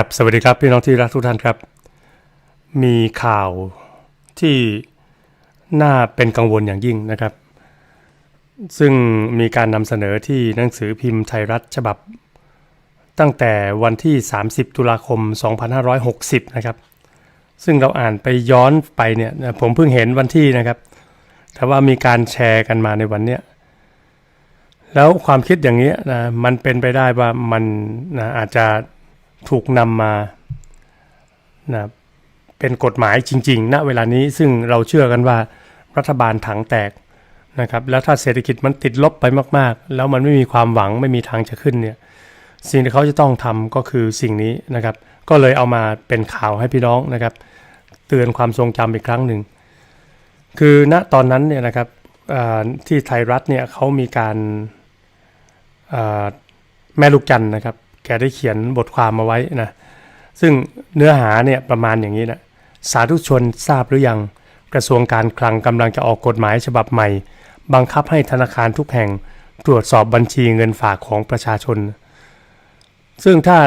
ครับสวัสดีครับพี่น้องที่รักทุกท่านครับ มีข่าวที่น่าเป็นกังวลอย่างยิ่งนะครับ ซึ่งมีการนำเสนอที่หนังสือพิมพ์ไทยรัฐฉบับ ตั้งแต่วันที่ 30 ตุลาคม 2560 นะครับ ซึ่งเราอ่านไปย้อนไปเนี่ยผมเพิ่งเห็นวันที่นะครับ แต่ว่ามีการแชร์กันมาในวันเนี้ยแล้วความคิดอย่างนี้นะมันเป็นไปได้ว่ามันนะอาจจะ ถูกนำมานะเป็นกฎหมายจริงๆณเวลานี้ซึ่งเราเชื่อกันว่ารัฐบาลถังแตกนะครับแล้วถ้าเศรษฐกิจมันติดลบไปมากๆ แล้วมันไม่มีความหวังไม่มีทางจะขึ้นเนี่ยสิ่งที่เขาจะต้องทำก็คือสิ่งนี้นะครับ ก็เลยเอามาเป็นข่าวให้พี่น้องนะครับ เตือนความทรงจำอีกครั้งหนึ่ง คือณตอนนั้นเนี่ยนะครับที่ไทยรัฐเนี่ยเขามีการแม่ลูกจันนะครับ แกได้เขียนบทความมาไว้นะ ซึ่งเนื้อหาเนี่ยประมาณอย่างนี้นะ สาธุชนทราบหรือยัง กระทรวงการคลังกำลังจะออกกฎหมายฉบับใหม่ บังคับให้ธนาคารทุกแห่งตรวจสอบบัญชีเงินฝากของประชาชน ซึ่งถ้า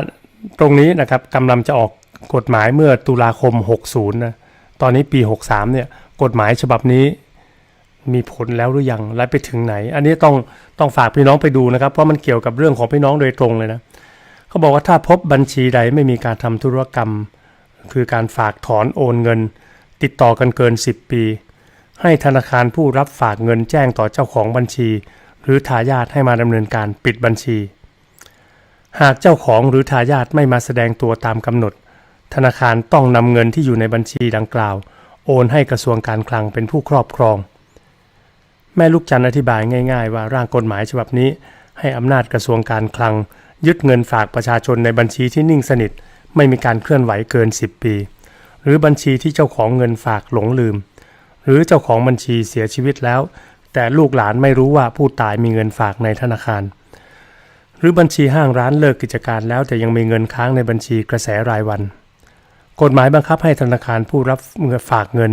ตรงนี้นะครับกำลังจะออกกฎหมายเมื่อตุลาคม 60 นะ ตอนนี้ปี 63 เนี่ย กฎหมายฉบับนี้มีผลแล้วหรือยัง และไปถึงไหน อันนี้ต้องต้องฝากพี่น้องไปดูนะครับ เพราะมันเกี่ยวกับเรื่องของพี่น้องโดยตรงเลยนะ เขาบอกว่าถ้าพบบัญชีใดไม่มีการทำธุรกรรม คือการฝากถอนโอนเงิน ติดต่อกันเกิน 10 ปี ให้ธนาคารผู้รับฝากเงินแจ้งต่อเจ้าของบัญชี หรือทายาทให้มาดำเนินการปิดบัญชี หากเจ้าของหรือทายาทไม่มาแสดงตัวตามกำหนด ธนาคารต้องนำเงินที่อยู่ในบัญชีดังกล่าว โอนให้กระทรวงการคลังเป็นผู้ครอบครอง แม่ลูกจันอธิบายง่าย ๆ ว่าร่างกฎหมายฉบับนี้ให้อำนาจกระทรวงการคลัง ยึดเงินฝากประชาชนในบัญชีที่นิ่งสนิท ไม่มีการเคลื่อนไหวเกิน 10 ปี หรือบัญชีที่เจ้าของเงินฝากหลงลืม หรือเจ้าของบัญชีเสียชีวิตแล้ว แต่ลูกหลานไม่รู้ว่าผู้ตายมีเงินฝากในธนาคาร หรือบัญชีห้างร้านเลิกกิจการแล้วแต่ยังมีเงินค้างในบัญชีกระแสรายวัน กฎหมายบังคับให้ธนาคารผู้รับเงินฝากเงิน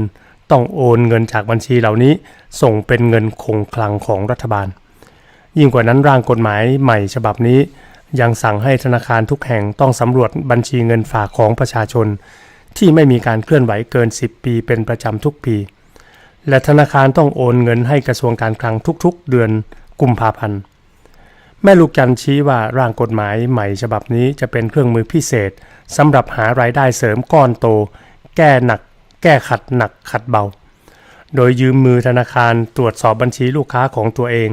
ต้องโอนเงินจากบัญชีเหล่านี้ ส่งเป็นเงินคงคลังของรัฐบาล ยิ่งกว่านั้นร่างกฎหมายใหม่ฉบับนี้ ยังสั่งให้ธนาคารทุกแห่งต้องสำรวจบัญชีเงินฝากของประชาชน ที่ไม่มีการเคลื่อนไหวเกิน 10 ปีเป็นประจำทุกปี และธนาคารต้องโอนเงินให้กระทรวงการคลังทุกๆ เดือนกุมภาพันธ์ แม่ลูกจันชี้ว่าร่างกฎหมายใหม่ฉบับนี้จะเป็นเครื่องมือพิเศษสำหรับหารายได้เสริมก้อนโต แก้หนัก แก้ขัดหนักขัดเบา โดยยืมมือธนาคารตรวจสอบบัญชีลูกค้าของตัวเอง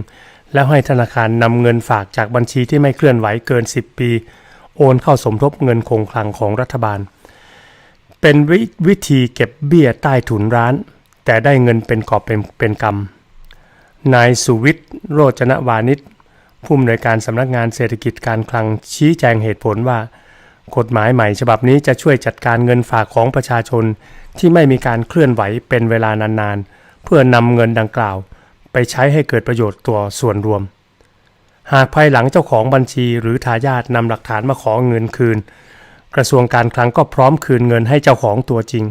แล้วให้ธนาคารนำเงินฝากจากบัญชีที่ไม่เคลื่อนไหวเกิน 10 ปี โอนเข้าสมทบเงินคงคลังของรัฐบาล เป็นววิธีเก็บเบี้ยใต้ถุนร้าน แต่ได้เงินเป็นกอบเป็นเป็นกำนายสุวิทย์โรจนวานิชผู้อำนวยการสำนักงานเศรษฐกิจการคลังชี้แจงเหตุผลว่า กฎหมายใหม่ฉบับนี้จะช่วยจัดการเงินฝากของประชาชนที่ไม่มีการเคลื่อนไหวเป็นเวลานานๆ เพื่อนำเงินดังกล่าว ไปใช้ให้เกิดประโยชน์ตัวส่วนรวม หากภายหลังเจ้าของบัญชีหรือทายาทนำหลักฐานมาขอเงินคืน กระทรวงการคลังก็พร้อมคืนเงินให้เจ้าของตัวจริง